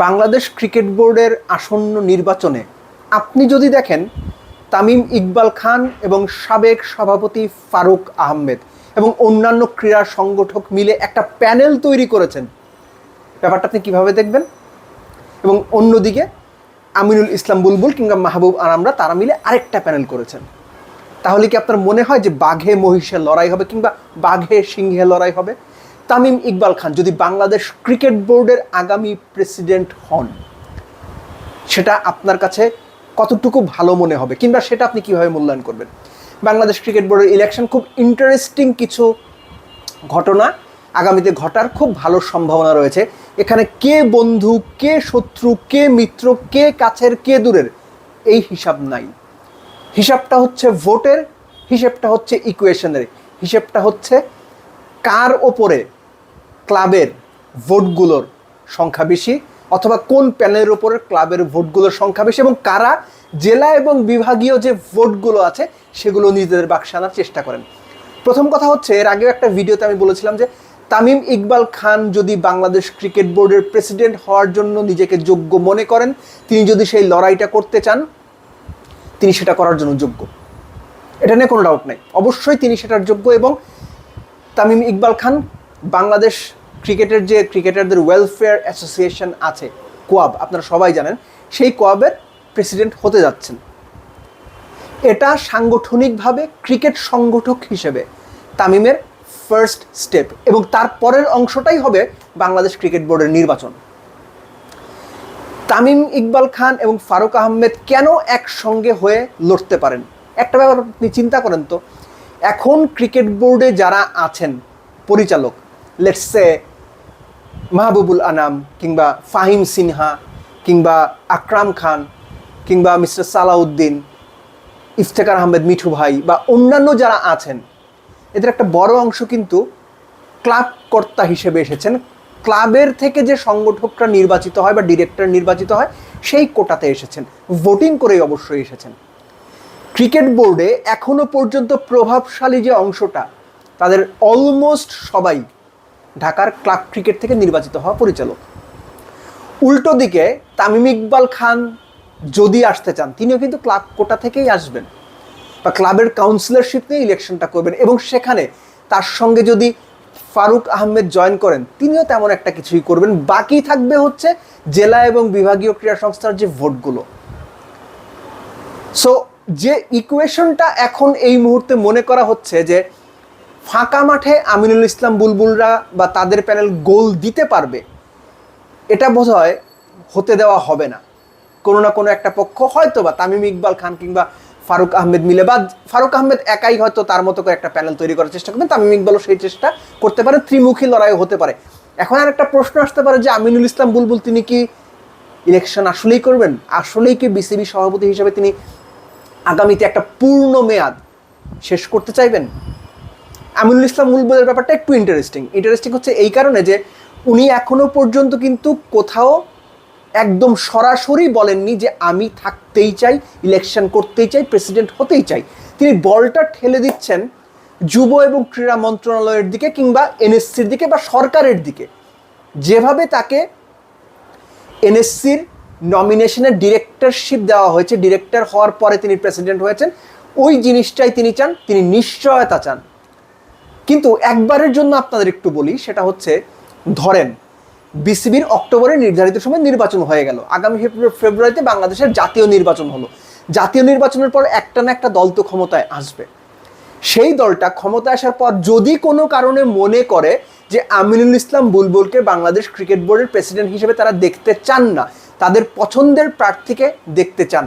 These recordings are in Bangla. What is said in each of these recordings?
বাংলাদেশ ক্রিকেট বোর্ডের আসন্ন নির্বাচনে আপনি যদি দেখেন তামিম ইকবাল খান এবং সাবেক সভাপতি ফারুক আহমেদ এবং অন্যান্য ক্রীড়া সংগঠক মিলে একটা প্যানেল তৈরি করেছেন, ব্যাপারটা আপনি কীভাবে দেখবেন? এবং অন্যদিকে আমিনুল ইসলাম বুলবুল কিংবা মাহবুব আরামরা তারা মিলে আরেকটা প্যানেল করেছেন। তাহলে কি আপনার মনে হয় যে বাঘে মহিষে লড়াই হবে কিংবা বাঘে সিংহে লড়াই হবে? তামিম ইকবাল খান যদি বাংলাদেশ ক্রিকেট বোর্ডের আগামী প্রেসিডেন্ট হন, সেটা আপনার কাছে কতটুকু ভালো মনে হবে? কিংবা সেটা আপনি কীভাবে মূল্যায়ন করবেন? বাংলাদেশ ক্রিকেট বোর্ডের ইলেকশন খুব ইন্টারেস্টিং কিছু ঘটনা আগামীতে ঘটার খুব ভালো সম্ভাবনা রয়েছে। এখানে কে বন্ধু, কে শত্রু, কে মিত্র, কে কাছের, কে দূরের, এই হিসাব নাই। হিসাবটা হচ্ছে ভোটের, হিসেবটা হচ্ছে ইকুয়েশনের হিসেবটা হচ্ছে কার ওপরে ক্লাবের ভোটগুলোর সংখ্যা বেশি অথবা কোন প্যানেলের ওপরে ক্লাবের ভোটগুলোর সংখ্যা বেশি এবং কারা জেলা এবং বিভাগীয় যে ভোটগুলো আছে সেগুলো নিজেদের বাক্সে আনার চেষ্টা করেন। প্রথম কথা হচ্ছে, এর আগেও একটা ভিডিওতে আমি বলেছিলাম যে তামিম ইকবাল খান যদি বাংলাদেশ ক্রিকেট বোর্ডের প্রেসিডেন্ট হওয়ার জন্য নিজেকে যোগ্য মনে করেন, তিনি যদি সেই লড়াইটা করতে চান, তিনি সেটা করার জন্য যোগ্য। এটা নিয়ে কোনো ডাউট নেই। অবশ্যই তিনি সেটার যোগ্য এবং তামিম ইকবাল খান বাংলাদেশ ক্রিকেটের যে ক্রিকেটারদের ওয়েলফেয়ার অ্যাসোসিয়েশন আছে, কোয়াব, আপনারা সবাই জানেন, সেই কোয়াবের প্রেসিডেন্ট হতে যাচ্ছেন। এটা সাংগঠনিকভাবে ক্রিকেট সংগঠক হিসেবে তামিমের ফার্স্ট স্টেপ এবং তার পরের অংশটাই হবে বাংলাদেশ ক্রিকেট বোর্ডের নির্বাচন। তামিম ইকবাল খান এবং ফারুক আহমেদ কেন একসঙ্গে হয়ে লড়তে পারেন? একটা ব্যাপার আপনি চিন্তা করেন তো, এখন ক্রিকেট বোর্ডে যারা আছেন, পরিচালক লেটসে মাহবুবুল আনাম কিংবা ফাহিম সিনহা কিংবা আকরাম খান কিংবা মিস্টার সালাউদ্দিন ইফতেকার আহমেদ মিঠু ভাই বা অন্যান্য যারা আছেন, এদের একটা বড় অংশ কিন্তু ক্লাব কর্তা হিসেবে এসেছেন। ক্লাবের থেকে যে সংগঠকরা নির্বাচিত হয় বা ডিরেক্টর নির্বাচিত হয়, সেই কোটাতে এসেছেন। ভোটিং করেই অবশ্যই এসেছেন। ক্রিকেট বোর্ডে এখনও পর্যন্ত প্রভাবশালী যে অংশটা, তাদের অলমোস্ট সবাই ঢাকার ক্লাব ক্রিকেট থেকে নির্বাচিত হওয়া পরিচালক। উল্টো দিকে তামিম ইকবাল খান যদি আসতে চান, তিনিও কিন্তু ক্লাব কোটা থেকেই আসবেন বা ক্লাবের কাউন্সিলরশিপ নিয়ে ইলেকশনটা করবেন এবং সেখানে তার সঙ্গে যদি ফারুক আহমেদ জয়েন করেন, তিনিও তেমন একটা কিছুই করবেন। বাকি থাকবে হচ্ছে জেলা এবং বিভাগীয় ক্রীড়া সংস্থার যে ভোটগুলো। সো যে ইকুয়েশনটা এখন এই মুহূর্তে মনে করা হচ্ছে যে ফাঁকা মাঠে আমিনুল ইসলাম বুলবুলরা বা তাদের প্যানেল গোল দিতে পারবে, এটা বোধ হতে দেওয়া হবে না। কোনো না কোনো একটা পক্ষ হয়তো বা তামিম ইকবাল খান কিংবা ফারুক আহমেদ মিলে বা ফারুক আহমেদ একাই হয়তো তার মতো করে একটা প্যানেল তৈরি করার চেষ্টা করবেন তামিম ইকবালও সেই চেষ্টা করতে পারে, ত্রিমুখী লড়াই হতে পারে। এখন আর একটা প্রশ্ন আসতে পারে যে আমিনুল ইসলাম বুলবুল তিনি কি ইলেকশন আসলেই করবেন? আসলেই কি বিসিবি সভাপতি হিসেবে তিনি আগামীতে একটা পূর্ণ মেয়াদ শেষ করতে চাইবেন? আমিনুল ইসলাম বুলবুলের ব্যাপারটা একটু ইন্টারেস্টিং ইন্টারেস্টিং হচ্ছে এই কারণে যে উনি এখনও পর্যন্ত কিন্তু কোথাও একদম সরাসরি বলেননি যে আমি থাকতেই চাই ইলেকশন করতেই চাই প্রেসিডেন্ট হতেই চাই। তিনি বলটা ঠেলে দিচ্ছেন যুব এবং ক্রীড়া মন্ত্রণালয়ের দিকে কিংবা এনএসসির দিকে বা সরকারের দিকে। যেভাবে তাকে এনএসসির নমিনেশনের ডিরেক্টরশিপ দেওয়া হয়েছে ডিরেক্টর হওয়ার পরে তিনি প্রেসিডেন্ট হয়েছেন, ওই জিনিসটাই তিনি চান, তিনি নিশ্চয়তা চান। কিন্তু একবারের জন্য আপনাদের একটু বলি, সেটা হচ্ছে, ধরেন, বিসিবির অক্টোবরে নির্ধারিত সময় নির্বাচন হয়ে গেল। আগামী ফেব্রুয়ারি ফেব্রুয়ারিতে বাংলাদেশের জাতীয় নির্বাচন হলো। জাতীয় নির্বাচনের পর একটা না একটা দল তো ক্ষমতায় আসবে। সেই দলটা ক্ষমতায় আসার পর যদি কোনো কারণে মনে করে যে আমিনুল ইসলাম বুলবুলকে বাংলাদেশ ক্রিকেট বোর্ডের প্রেসিডেন্ট হিসেবে তারা দেখতে চান না, তাদের পছন্দের প্রার্থীকে দেখতে চান।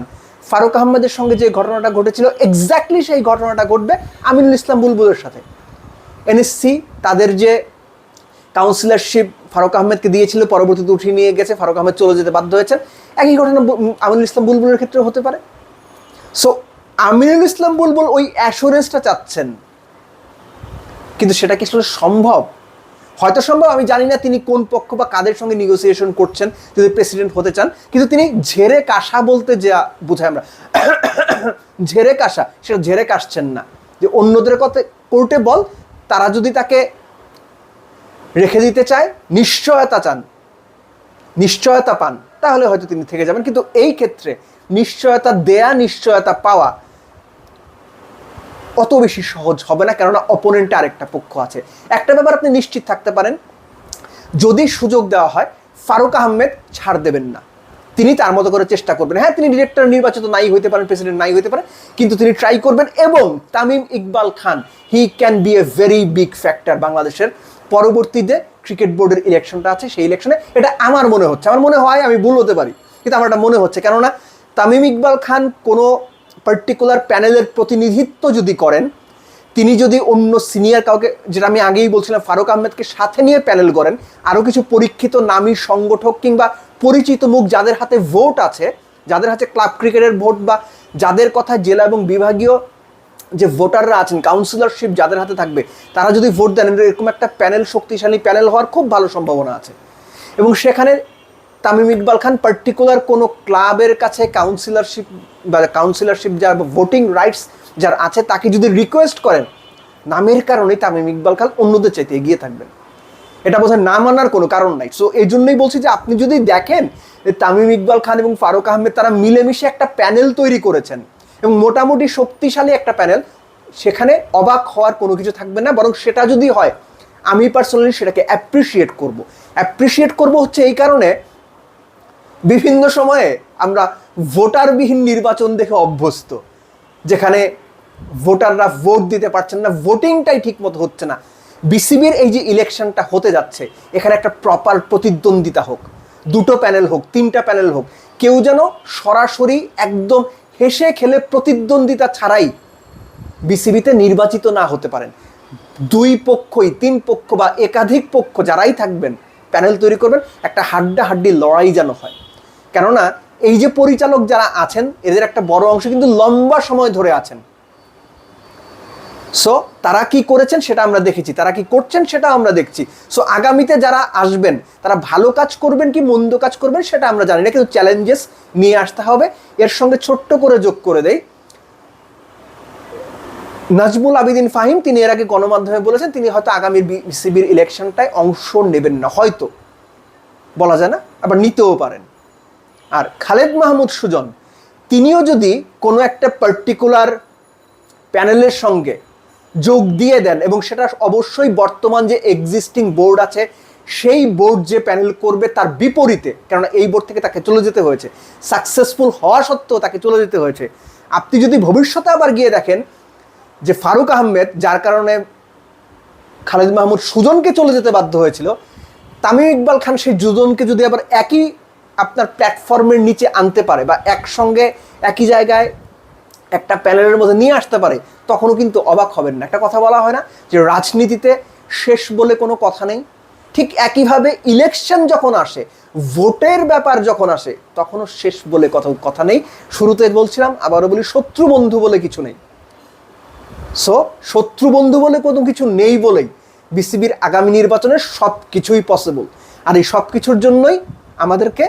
ফারুক আহমেদের সঙ্গে যে ঘটনাটা ঘটেছিল, এক্স্যাক্টলি সেই ঘটনাটা ঘটবে আমিনুল ইসলাম বুলবুলের সাথে। এনএসসি তাদের যে কাউন্সিলরশিপ ফারুক আহমেদকে দিয়েছিল, পরবর্তীতে উঠিয়ে নিয়ে গেছে, ফারুক আহমেদ চলে যেতে বাধ্য হয়েছেন। একই ঘটনা আমিনুল ইসলাম বুলবুলের ক্ষেত্রে হতে পারে। সো আমিনুল ইসলাম বুলবুল ওই অ্যাসুরেন্সটা চাচ্ছেন। কিন্তু সেটা কি আসলে সম্ভব? হয়তো সম্ভব, আমি জানি না তিনি কোন পক্ষ বা কাদের সঙ্গে নেগোসিয়েশন করছেন, যদি প্রেসিডেন্ট হতে চান। কিন্তু তিনি ঝেড়ে কাশা বলতে যা বোঝাই আমরা। ঝেড়ে কাশা সেটা ঝেড়ে কাশছেন না। যে অন্যদের কথা কোর্টে বল তারা যদি তাকে রেখে দিতে চায়, নিশ্চয়তা চান, নিশ্চয়তা পান, তাহলে হয়তো তিনি থেকে যাবেন। কিন্তু এই ক্ষেত্রে নিশ্চয়তা দেয়া, নিশ্চয়তা পাওয়া অত বেশি সহজ হবে না, কেননা অপোনেন্টে আরেকটা পক্ষ আছে। একটা ব্যাপার আপনি নিশ্চিত থাকতে পারেন, যদি সুযোগ দেওয়া হয়, ফারুক আহমেদ ছাড় দেবেন না। তিনি তার মতো করে চেষ্টা করবেন। হ্যাঁ তিনি ডিরেক্টর নির্বাচিত নাই হতে পারেন প্রেসিডেন্ট নাই হতে পারেন কিন্তু তিনি ট্রাই করবেন এবং Tamim Iqbal Khan he can be a very big factor বাংলাদেশের পরবর্তীতে ক্রিকেট বোর্ডের ইলেকশনটা আছে, সেই ইলেকশনে এটা আমার মনে হচ্ছে। আমার মনে হয়, আমি ভুল হতে পারি, কিন্তু আমার এটা মনে হচ্ছে। কেননা তামিম ইকবাল খান কোনো পার্টিকুলার প্যানেলের প্রতিনিধিত্ব যদি করেন, তিনি যদি অন্য সিনিয়র কাউকে, যেটা আমি আগেই বলছিলাম, ফারুক আহমেদকে সাথে নিয়ে প্যানেল করেন আরও কিছু পরীক্ষিত নামী সংগঠক কিংবা পরিচিত মুখ যাদের হাতে ভোট আছে, যাদের হাতে ক্লাব ক্রিকেটের ভোট বা যাদের কথা জেলা এবং বিভাগীয় যে ভোটাররা আছেন কাউন্সিলরশিপ যাদের হাতে থাকবে, তারা যদি ভোট দেন এরকম একটা প্যানেল শক্তিশালী প্যানেল হওয়ার খুব ভালো সম্ভাবনা আছে। এবং সেখানে তামিম ইকবাল খান পার্টিকুলার কোনো ক্লাবের কাছে কাউন্সিলরশিপ বা কাউন্সিলরশিপ যার ভোটিং রাইটস যার আছে, তাকে যদি রিকোয়েস্ট করেন, নামের কারণে তামিম ইকবাল খান অন্যদের চাইতে এগিয়ে থাকবেন। এটা বোধহয় না মানার কোনো কারণ নাই। সো এই জন্যই বলছি যে আপনি যদি দেখেন তামিম ইকবাল খান এবং ফারুক আহমেদ তারা মিলেমিশে একটা প্যানেল তৈরি করেছেন এবং মোটামুটি শক্তিশালী একটা প্যানেল, সেখানে অবাক হওয়ার কোনো কিছু থাকবে না, বরং সেটা যদি হয়, আমি পার্সোনালি সেটাকে অ্যাপ্রিসিয়েট করব। অ্যাপ্রিসিয়েট করব হচ্ছে এই কারণে বিভিন্ন সময়ে আমরা ভোটারবিহীন নির্বাচন দেখে অভ্যস্ত, যেখানে ভোটাররা ভোট দিতে পারছেন না, ভোটিংটাই ঠিক মতো হচ্ছে না। বিসিবির এই যে ইলেকশনটা হতে যাচ্ছে, এখানে একটা প্রপার প্রতিদ্বন্দ্বিতা হোক, দুটো প্যানেল হোক, তিনটা প্যানেল হোক, কেউ যেন সরাসরি একদম হেসে খেলে প্রতিদ্বন্দ্বিতা ছাড়াই বিসিবিতে নির্বাচিত না হতে পারেন। দুই পক্ষই, তিন পক্ষ বা একাধিক পক্ষ যারাই থাকবেন প্যানেল তৈরি করবেন, একটা হাড্ডা হাড্ডি লড়াই যেন হয়। কেননা, এই যে পরিচালক যারা আছেন, এদের একটা বড় অংশ কিন্তু লম্বা সময় ধরে আছেন। সো তারা কি করেছেন সেটা আমরা দেখেছি। তারা কি করছেন সেটা আমরা দেখছি। সো আগামীতে যারা আসবেন, তারা ভালো কাজ করবেন কি মন্দ কাজ করবেন সেটা আমরা জানি না, কিন্তু চ্যালেঞ্জেস নিয়ে আসতে হবে। এর সঙ্গে ছোট্ট করে যোগ করে দেই। নাজমুল আবিদিন ফাহিম, তিনি এর আগে গণমাধ্যমে বলেছেন, তিনি হয়তো আগামী বিসিবির ইলেকশনটায় অংশ নেবেন না। হয়তো। বলা যায় না, আবার নিতেও পারেন। আর খালেদ মাহমুদ সুজন, তিনিও যদি কোনো একটা পার্টিকুলার প্যানেলের সঙ্গে যোগ দিয়ে দেন এবং সেটা অবশ্যই বর্তমান যে এক্সিস্টিং বোর্ড আছে, সেই বোর্ড যে প্যানেল করবে তার বিপরীতে, কেননা এই বোর্ড থেকে তাকে চলে যেতে হয়েছে। সাকসেসফুল হওয়া সত্ত্বেও তাকে চলে যেতে হয়েছে। আপনি যদি ভবিষ্যতে আবার গিয়ে দেখেন যে ফারুক আহমেদ, যার কারণে খালেদ মাহমুদ সুজনকে চলে যেতে বাধ্য হয়েছিল, তামিম ইকবাল খান সেই সুজনকে যদি আবার একই আপনার প্ল্যাটফর্মের নিচে আনতে পারে বা একসঙ্গে, একই জায়গায় একটা প্যানেলের মধ্যে নিয়ে আসতে পারে, তখনও কিন্তু অবাক হবেন না। একটা কথা বলা হয় না যে রাজনীতিতে শেষ বলে কোনো কথা নেই। ঠিক একইভাবে ইলেকশন যখন আসে, ভোটের ব্যাপার যখন আসে, তখনও শেষ বলে কথা কথা নেই। শুরুতে বলছিলাম, আবারও বলি, শত্রু বন্ধু বলে কিছু নেই। সো শত্রু বন্ধু বলে কোনো কিছু নেই বলেই বিসিবির আগামী নির্বাচনের সব কিছুই পসিবল আর এই সব কিছুর জন্যই আমাদেরকে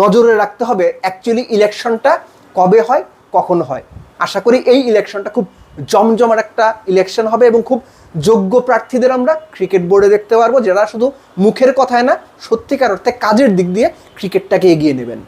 নজরে রাখতে হবে অ্যাকচুয়ালি ইলেকশনটা কবে হয়, কখন হয়। আশা করি এই ইলেকশনটা খুব জমজমার একটা ইলেকশন হবে এবং খুব যোগ্য প্রার্থীদের আমরা ক্রিকেট বোর্ডে দেখতে পারব, যারা শুধু মুখের কথায় না, সত্যিকার অর্থে কাজের দিক দিয়ে ক্রিকেটটাকে এগিয়ে নেবেন।